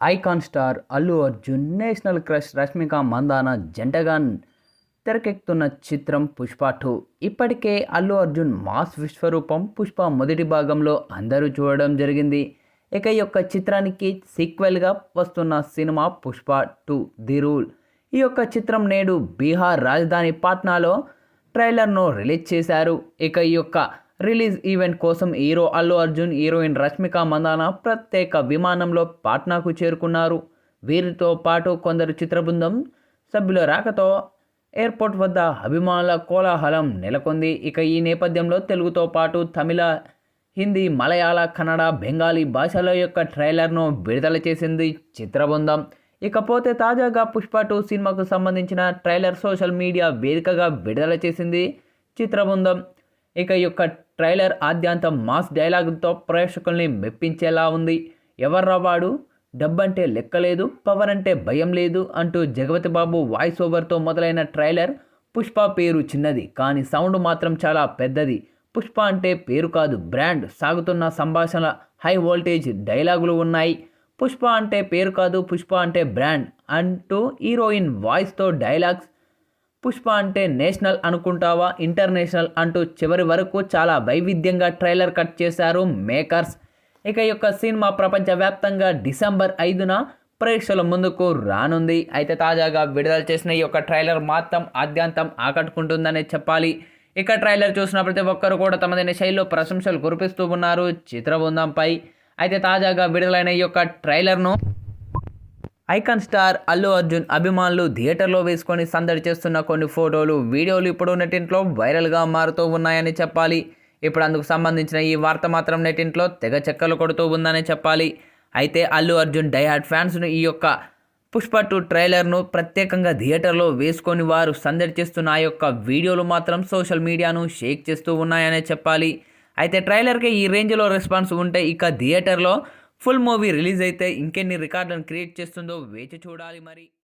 Icon star Allu Arjun national crush Rashmika Mandanna జంటగా తెరకెక్కుతున్న చిత్రం పుష్ప టూ. ఇప్పటికే అల్లు అర్జున్ మాస్ విశ్వరూపం పుష్ప మొదటి భాగంలో అందరూ చూడడం జరిగింది. ఇక ఈ యొక్క చిత్రానికి సీక్వెల్గా వస్తున్న cinema Pushpa two the rule. ఈ యొక్క చిత్రం నేడు బీహార్ రాజధాని పాట్నాలో ట్రైలర్ను రిలీజ్ చేశారు. ఇక ఈ యొక్క రిలీజ్ ఈవెంట్ కోసం హీరో అల్లు అర్జున్ హీరోయిన్ రష్మిక మందాన ప్రత్యేక విమానంలో పాట్నాకు చేరుకున్నారు. వీరితో పాటు కొందరు చిత్ర బృందం సభ్యుల రాకతో ఎయిర్పోర్ట్ వద్ద అభిమానుల కోలాహలం నెలకొంది. ఇక ఈ నేపథ్యంలో తెలుగుతో పాటు తమిళ హిందీ మలయాళ కన్నడ బెంగాలీ భాషల యొక్క ట్రైలర్ను విడుదల చేసింది చిత్రబృందం. ఇకపోతే తాజాగా పుష్ప టూ సినిమాకు సంబంధించిన ట్రైలర్ సోషల్ మీడియా వేదికగా విడుదల చేసింది చిత్రబృందం. ఇక ఈ యొక్క ట్రైలర్ ఆద్యాంతం మాస్ డైలాగులతో ప్రేక్షకుల్ని మెప్పించేలా ఉంది. ఎవర్రా వాడు? డబ్బంటే లెక్కలేదు పవర్ అంటే భయం లేదు అంటూ జగపతి బాబు వాయిస్ ఓవర్తో మొదలైన ట్రైలర్ పుష్ప పేరు చిన్నది కానీ సౌండ్ మాత్రం చాలా పెద్దది. పుష్ప అంటే పేరు కాదు బ్రాండ్ సాగుతున్న సంభాషణ హై వోల్టేజ్ డైలాగులు ఉన్నాయి. పుష్ప అంటే పేరు కాదు పుష్ప అంటే బ్రాండ్ అంటూ హీరోయిన్ వాయిస్తో డైలాగ్స్ పుష్ప అంటే నేషనల్ అనుకుంటావా? ఇంటర్నేషనల్ అంటూ చివరి వరకు చాలా వైవిధ్యంగా ట్రైలర్ కట్ చేశారు మేకర్స్. ఇక ఈ యొక్క సినిమా ప్రపంచవ్యాప్తంగా డిసెంబర్ ఐదున ప్రేక్షకుల ముందుకు రానుంది. అయితే తాజాగా విడుదల చేసిన ఈ యొక్క ట్రైలర్ మాత్రం ఆద్యాంతం ఆకట్టుకుంటుందనే చెప్పాలి. ఇక ట్రైలర్ చూసిన ప్రతి ఒక్కరు కూడా తమదైన శైలిలో ప్రశంసలు కురిపిస్తూ ఉన్నారు. చిత్రబృందంపై అయితే తాజాగా విడుదలైన ఈ యొక్క ట్రైలర్ను ఐకాన్ స్టార్ అల్లు అర్జున్ అభిమానులు థియేటర్లో వేసుకొని సందడి చేస్తున్న కొన్ని ఫోటోలు వీడియోలు ఇప్పుడు నెటింట్లో వైరల్గా మారుతూ ఉన్నాయని చెప్పాలి. ఇప్పుడు అందుకు సంబంధించిన ఈ వార్త మాత్రం నెటింట్లో తెగ చెక్కలు కొడుతూ ఉందని చెప్పాలి. అయితే అల్లు అర్జున్ డైహార్డ్ ఫ్యాన్స్ను ఈ యొక్క పుష్ప టూ ట్రైలర్ను ప్రత్యేకంగా థియేటర్లో వేసుకొని వారు సందడి చేస్తున్న ఆ యొక్క వీడియోలు మాత్రం సోషల్ మీడియాను షేక్ చేస్తూ ఉన్నాయనే చెప్పాలి. అయితే ట్రైలర్కి ఈ రేంజ్లో రెస్పాన్స్ ఉంటే ఇక థియేటర్లో ఫుల్ మూవీ రిలీజ్ అయితే ఇంకెన్ని రికార్డులను క్రియేట్ చేస్తుందో వేచి చూడాలి మరి.